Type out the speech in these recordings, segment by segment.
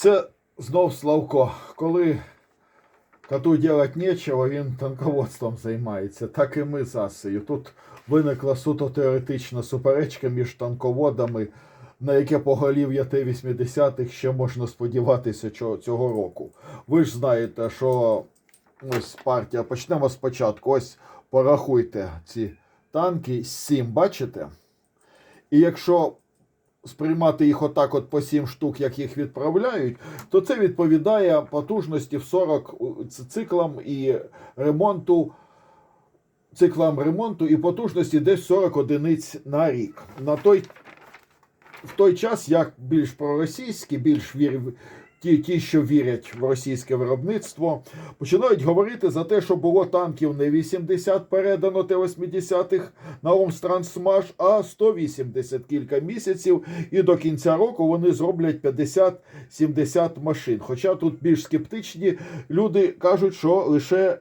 Це знов Славко. Коли коту делать нечего, він танководством займається. Так і ми з Асею. Тут виникла суто теоретична суперечка між танководами, на яке поголів'я Т-80-х ще можна сподіватися цього року. Ви ж знаєте, що ось партія. Почнемо спочатку. Ось порахуйте ці танки. Сім, бачите? І якщо сприймати їх отак от по 7 штук, як їх відправляють, то це відповідає потужності в 40 циклам і ремонту. Циклам ремонту і потужності десь 40 одиниць на рік. На той, в той час, як більш проросійські, більш вір, ті, ті, що вірять в російське виробництво, починають говорити за те, що було танків не 80 передано Т-80-х на Омстрансмаш, а 180 кілька місяців, і до кінця року вони зроблять 50-70 машин. Хоча тут більш скептичні люди кажуть, що лише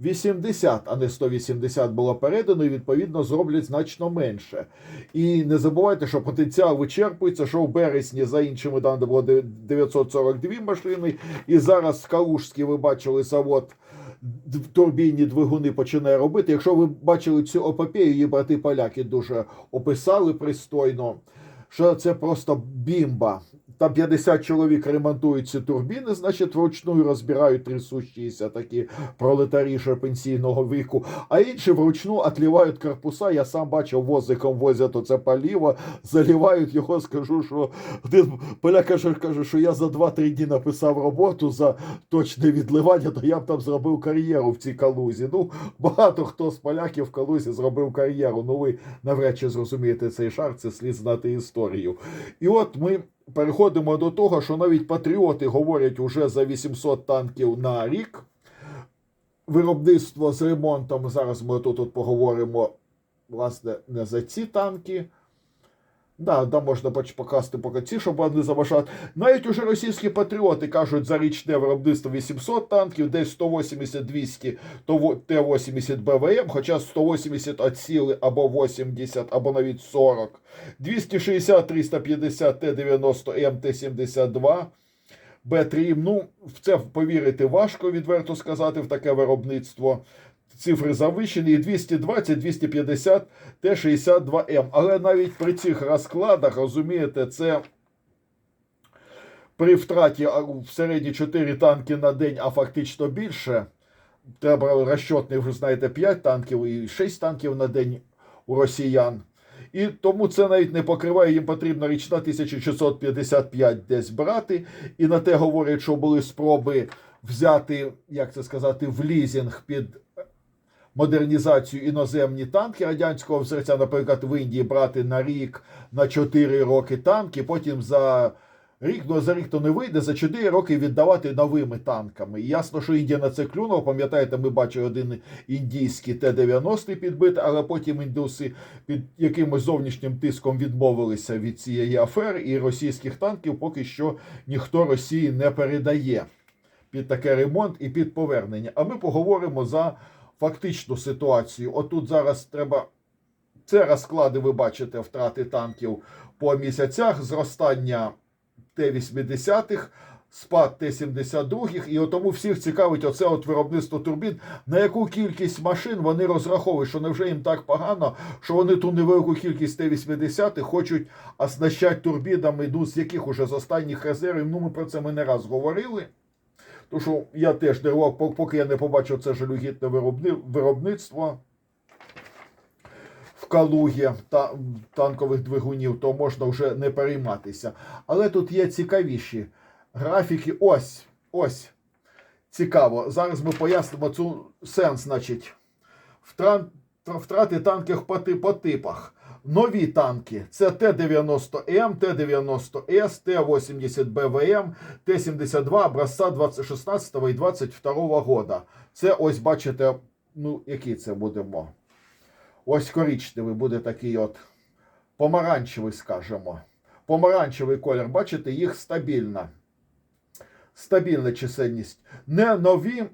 80, а не 180 було передано, і відповідно зроблять значно менше. І не забувайте, що потенціал вичерпується, що в березні за іншими даними було 942 машини, і зараз в Калужській ви бачили завод. Турбійні двигуни починає робити. Якщо ви бачили цю епопею, її брати поляки дуже описали пристойно, що це просто бімба. Там 50 чоловік ремонтують ці турбіни, значить, вручну розбирають трясущіся такі пролетарі пенсійного віку, а інші вручну отлівають корпуса. Я сам бачив, возиком возять оце паліво, заливають його, скажу, що один поляк каже, каже, що я за 2-3 дні написав роботу за точне відливання, то я б там зробив кар'єру в цій калузі. Ну, багато хто з поляків в калузі зробив кар'єру. Ну, ви навряд чи зрозумієте цей шар, це слід знати історію. І от ми переходимо до того, що навіть патріоти говорять уже за 800 танків на рік. Виробництво з ремонтом. Зараз ми тут поговоримо, власне, не за ці танки. Да, да, можна покласти поки ці, щоб не заважати. Навіть уже російські патріоти кажуть за річне виробництво 800 танків, десь 180-200 то Т-80 БВМ, хоча 180 отсіли або 80, або навіть 40. 260-350 Т-90М, Т-72. Б3, ну, в це повірити важко, відверто сказати, в таке виробництво. Цифри завищені, і 220, 250, Т-62М. Але навіть при цих розкладах, розумієте, це при втраті в середні 4 танки на день, а фактично більше. Треба розчетний, ви знаєте, 5 танків і 6 танків на день у росіян. І тому це навіть не покриває, їм потрібно річна 1655 десь брати. І на те говорять, що були спроби взяти, як це сказати, в лізінг під модернізацію іноземні танки радянського взірця, наприклад, в Індії брати на рік, на 4 роки танки, потім за рік, ну за рік то не вийде, за 4 роки віддавати новими танками. І ясно, що Індія на це клюнула. Пам'ятаєте, ми бачили один індійський Т-90 підбитий, але потім індуси під якимось зовнішнім тиском відмовилися від цієї афери, і російських танків поки що ніхто Росії не передає під таке ремонт і під повернення. А ми поговоримо за фактичну ситуацію. Отут зараз треба. Це розклади, ви бачите, втрати танків по місяцях, зростання Т-80-х, спад Т-72-х, і тому всіх цікавить оце от виробництво турбін. На яку кількість машин вони розраховують, що невже їм так погано, що вони ту невелику кількість Т-80 хочуть оснащати турбінами, ну, з яких уже з останніх резервів. Ну, ми про це ми не раз говорили. Тому що я теж нервував, пок- поки я не побачив це жалюгідне виробництво в Калугі та танкових двигунів, то можна вже не перейматися. Але тут є цікавіші графіки. Ось, ось. Цікаво. Зараз ми пояснимо цю сенс, значить. Втрати танків по типах. Нові танки це Т-90М, Т-90С, Т-80 БВМ, Т-72 образца 2016 і 22 года. Це ось бачите, ну, який це будемо. Ось коричневий буде такий от помаранчевий, скажімо. Помаранчевий колір, бачите, їх стабільна. Стабільна чисельність. Не нові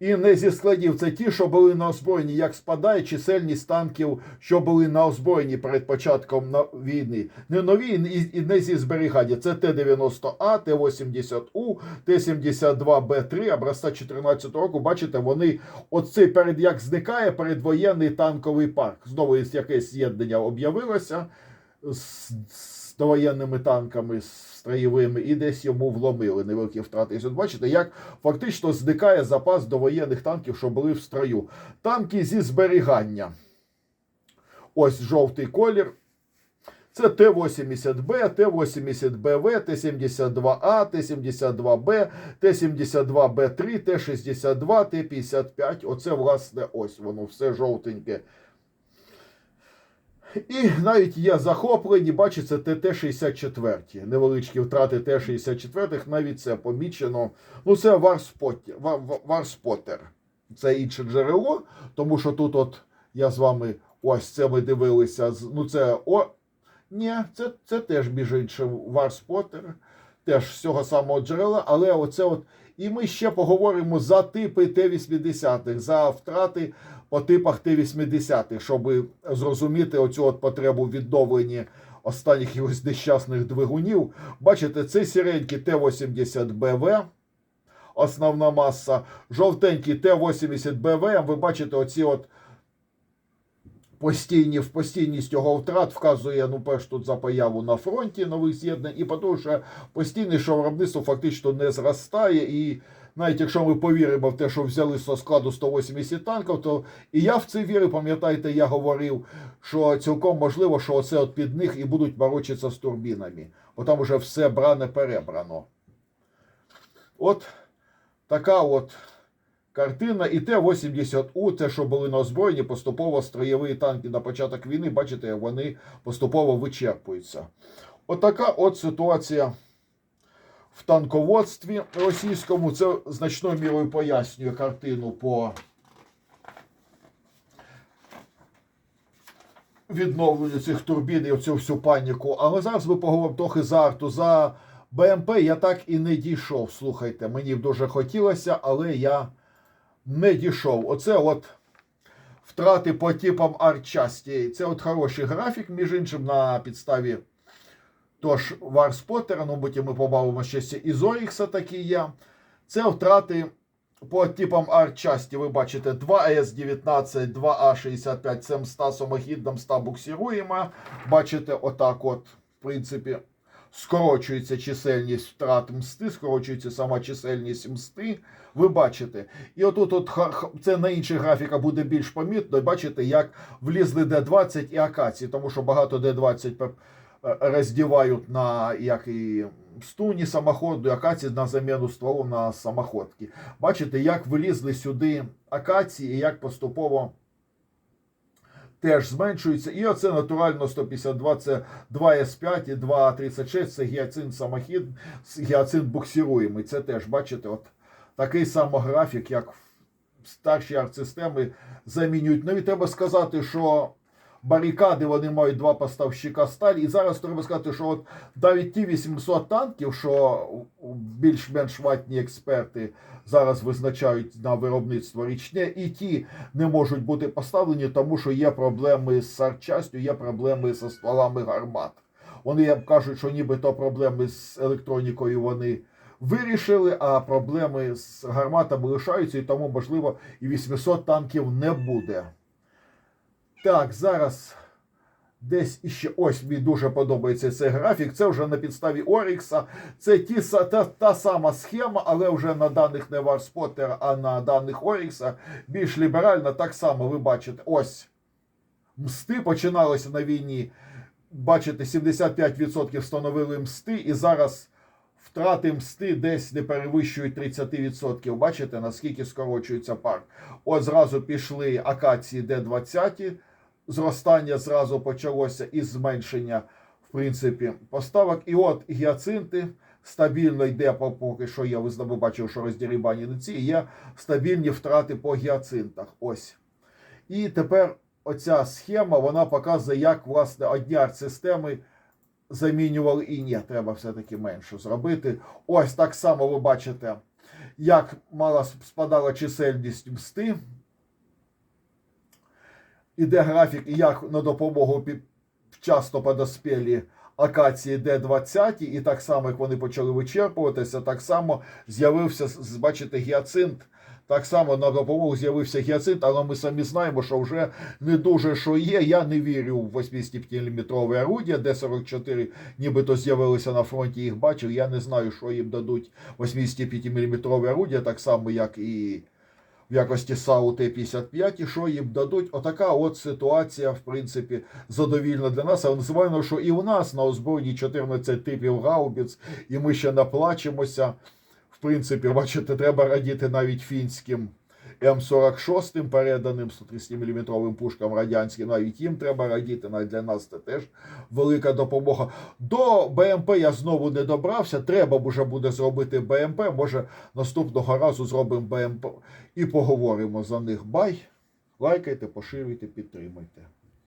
І не зі складів це ті, що були на озброєнні, як спадає чисельність танків, що були на озброєнні перед початком війни. Не нові і- не зі зберігання. Це Т-90А, Т-80У, Т-72Б3, образця 14 року. Бачите, вони оцей перед як зникає передвоєнний танковий парк. Знову якесь з'єднання об'явилося з, з довоєнними танками строєвими, і десь йому вломили невеликі втрати. І от бачите, як фактично зникає запас довоєнних танків, що були в строю. Танки зі зберігання. Ось жовтий колір. Це Т-80Б, Т-80БВ, Т-72А, Т-72Б, Т-72Б3, Т-62, Т-55. Оце, власне, ось воно все жовтеньке. І навіть є захоплені, бачите, ТТ-64. Невеличкі втрати Т-64, навіть це помічено. Ну, це Варспоттер. Вар, Вар- Варспотер. Це інше джерело, тому що тут, от я з вами ось це ми дивилися. Ну, це о. Ні, це, це теж між іншим Варспотер, теж з цього самого джерела, але оце от. І ми ще поговоримо за типи Т-80, за втрати по типах Т-80, щоб зрозуміти оцю от потребу в відновленні останніх якихось нещасних двигунів. Бачите, це сіренький Т-80БВ, основна маса, жовтенький Т-80БВ. Ви бачите, оці от постійні, постійність його втрат вказує, ну, перш тут за появу на фронті нових з'єднань, і по тому, що постійне, що виробництво фактично не зростає. І навіть якщо ми повіримо в те, що взяли з складу 180 танків, то і я в це вірю, пам'ятаєте, я говорив, що цілком можливо, що оце от під них і будуть морочитися з турбінами, бо там вже все бране перебрано. От така от картина. І Т-80У, те, що були на озброєнні, поступово строєві танки на початок війни, бачите, вони поступово вичерпуються. Отака от ситуація в танководстві російському. Це значною мірою пояснює картину по відновленню цих турбін і оцю всю паніку. Але зараз ми поговоримо трохи за арту. За БМП я так і не дійшов. Слухайте, мені б дуже хотілося, але я не дійшов. Оце от втрати по типам артчасті. Це от хороший графік, між іншим, на підставі тож Варспотера, ну потім ми побавимо щастя і Зорікса такі є. Це втрати по типам артчасті. Ви бачите 2С-19, 2А65, це МСТА самохідна, МСТА буксируємо. Бачите, отак от, в принципі, скорочується чисельність втрат мсти, скорочується сама чисельність мсти. Ви бачите. І отут от, це на інших графіках буде більш помітно. Бачите, як влізли Д-20 і акації, тому що багато Д-20 е, роздівають на як і стуні самоходу, акації на заміну стволу на самоходки. Бачите, як вилізли сюди акації і як поступово теж зменшується. І оце натурально 152, це 2С5 і 2,36, це гіацин самохід, гіацин буксируємий. Це теж, бачите, от такий самий графік, як старші арт-системи замінюють. Ну і треба сказати, що барикади вони мають два поставщика сталі. І зараз треба сказати, що от навіть ті 800 танків, що більш-менш ватні експерти зараз визначають на виробництво річне, і ті не можуть бути поставлені, тому що є проблеми з сарчастю, є проблеми зі стволами гармат. Вони кажуть, що нібито проблеми з електронікою вони вирішили, а проблеми з гарматами лишаються, і тому, можливо, і 800 танків не буде. Так, зараз десь іще ось мені дуже подобається цей графік. Це вже на підставі Орікса. Це ті, та, та сама схема, але вже на даних не Варспотера, а на даних Орікса більш ліберальна. Так само ви бачите, ось мсти починалися на війні. Бачите, 75% встановили мсти, і зараз втрати мсти десь не перевищують 30%. Бачите, наскільки скорочується парк. От зразу пішли акації Д-20, зростання зразу почалося із зменшення, в принципі, поставок. І от гіацинти стабільно йде, поки що є, ви бачили, що роздірібані ці, є стабільні втрати по гіацинтах. Ось. І тепер оця схема, вона показує, як, власне, одні арт-системи замінювали і ні, треба все-таки менше зробити. Ось так само ви бачите, як мала спадала чисельність мсти. Іде графік, як на допомогу пі- вчасно подоспілі акації Д-20, і так само, як вони почали вичерпуватися, так само з'явився, бачите, гіацинт. Так само на допомогу з'явився гіацинт, але ми самі знаємо, що вже не дуже що є. Я не вірю в 85-мм орудія, Д-44 нібито з'явилися на фронті, їх бачив. Я не знаю, що їм дадуть 85-мм орудія, так само, як і в якості САУ Т-55, і що їм дадуть. Отака от ситуація, в принципі, задовільна для нас. Але звичайно, що і у нас на озброєнні 14 типів гаубіц, і ми ще наплачемося. В принципі, бачите, треба радіти навіть фінським М46 переданим 130-мм пушкам радянським. Навіть їм треба радіти. Навіть для нас це теж велика допомога. До БМП я знову не добрався. Треба вже буде зробити БМП. Може, наступного разу зробимо БМП і поговоримо за них. Бай! Лайкайте, поширюйте, підтримуйте.